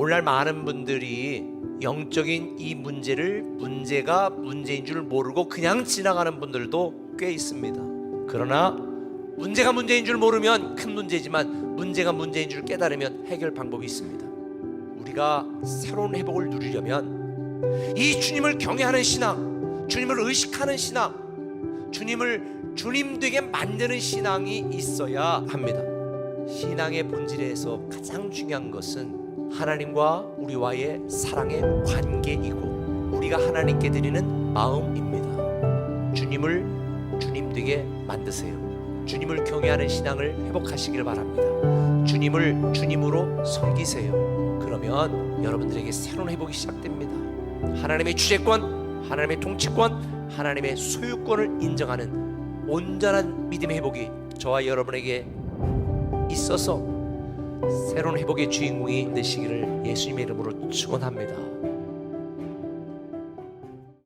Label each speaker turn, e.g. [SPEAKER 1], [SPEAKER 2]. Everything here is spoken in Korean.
[SPEAKER 1] 오늘날 많은 분들이 영적인 이 문제를 문제가 문제인 줄 모르고 그냥 지나가는 분들도 꽤 있습니다. 그러나 문제가 문제인 줄 모르면 큰 문제지만 문제가 문제인 줄 깨달으면 해결 방법이 있습니다. 우리가 새로운 회복을 누리려면 이 주님을 경외하는 신앙, 주님을 의식하는 신앙, 주님을 주님 되게 만드는 신앙이 있어야 합니다. 신앙의 본질에서 가장 중요한 것은 하나님과 우리와의 사랑의 관계이고 우리가 하나님께 드리는 마음입니다. 주님을 주님 되게 만드세요. 주님을 경외하는 신앙을 회복하시길 바랍니다. 주님을 주님으로 섬기세요. 그러면 여러분들에게 새로운 회복이 시작됩니다. 하나님의 주재권, 하나님의 통치권, 하나님의 소유권을 인정하는 온전한 믿음의 회복이 저와 여러분에게 있어서 새로운 회복의 주인공이 되시기를 예수님의 이름으로 축원합니다.